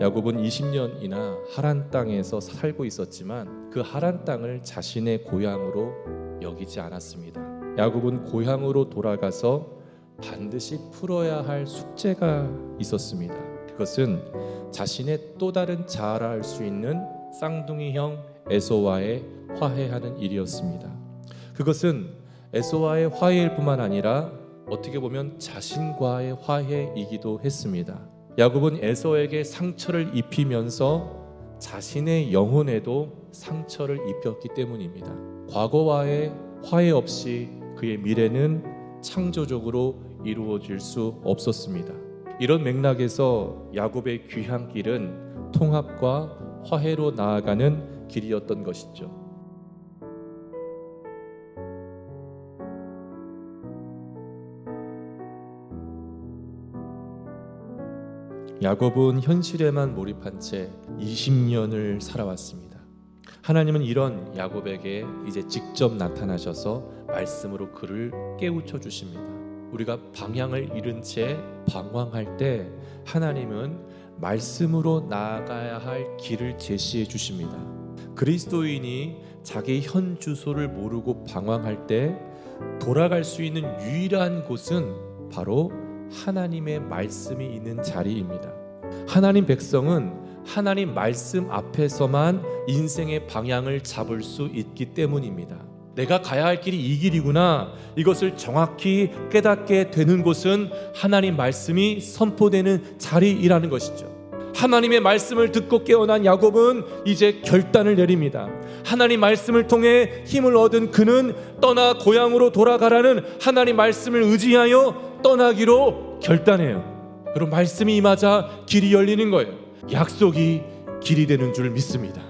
야곱은 20년이나 하란 땅에서 살고 있었지만 그 하란 땅을 자신의 고향으로 여기지 않았습니다. 야곱은 고향으로 돌아가서 반드시 풀어야 할 숙제가 있었습니다. 그것은 자신의 또 다른 자아할 수 있는 쌍둥이 형 에서와의 화해하는 일이었습니다. 그것은 에서와의 화해일 뿐만 아니라 어떻게 보면 자신과의 화해이기도 했습니다. 야곱은 에서에게 상처를 입히면서 자신의 영혼에도 상처를 입혔기 때문입니다. 과거와의 화해 없이 그의 미래는 창조적으로 이루어질 수 없었습니다. 이런 맥락에서 야곱의 귀한 길은 통합과 화해로 나아가는 길이었던 것이죠. 야곱은 현실에만 몰입한 채 20년을 살아왔습니다. 하나님은 이런 야곱에게 이제 직접 나타나셔서 말씀으로 그를 깨우쳐 주십니다. 우리가 방향을 잃은 채 방황할 때 하나님은 말씀으로 나아가야 할 길을 제시해 주십니다. 그리스도인이 자기 현 주소를 모르고 방황할 때 돌아갈 수 있는 유일한 곳은 바로 하나님의 말씀이 있는 자리입니다. 하나님 백성은 하나님 말씀 앞에서만 인생의 방향을 잡을 수 있기 때문입니다. 내가 가야 할 길이 이 길이구나. 이것을 정확히 깨닫게 되는 곳은 하나님 말씀이 선포되는 자리이라는 것이죠. 하나님의 말씀을 듣고 깨어난 야곱은 이제 결단을 내립니다. 하나님 말씀을 통해 힘을 얻은 그는 떠나 고향으로 돌아가라는 하나님 말씀을 의지하여 떠나기로 결단해요. 그리고 말씀이 임하자 길이 열리는 거예요. 약속이 길이 되는 줄 믿습니다.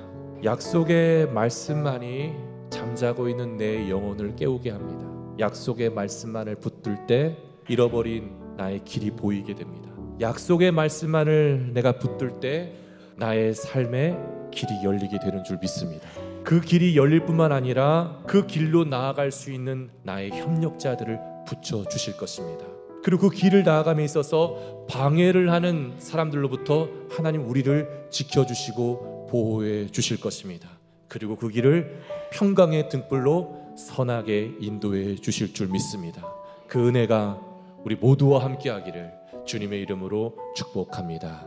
약속의 말씀만이 잠자고 있는 내 영혼을 깨우게 합니다. 약속의 말씀만을 붙들 때 잃어버린 나의 길이 보이게 됩니다. 약속의 말씀만을 내가 붙들 때 나의 삶의 길이 열리게 되는 줄 믿습니다. 그 길이 열릴 뿐만 아니라 그 길로 나아갈 수 있는 나의 협력자들을 붙여 주실 것입니다. 그리고 그 길을 나아감에 있어서 방해를 하는 사람들로부터 하나님 우리를 지켜주시고 보호해 주실 것입니다. 그리고 그 길을 평강의 등불로 선하게 인도해 주실 줄 믿습니다. 그 은혜가 우리 모두와 함께 하기를 주님의 이름으로 축복합니다.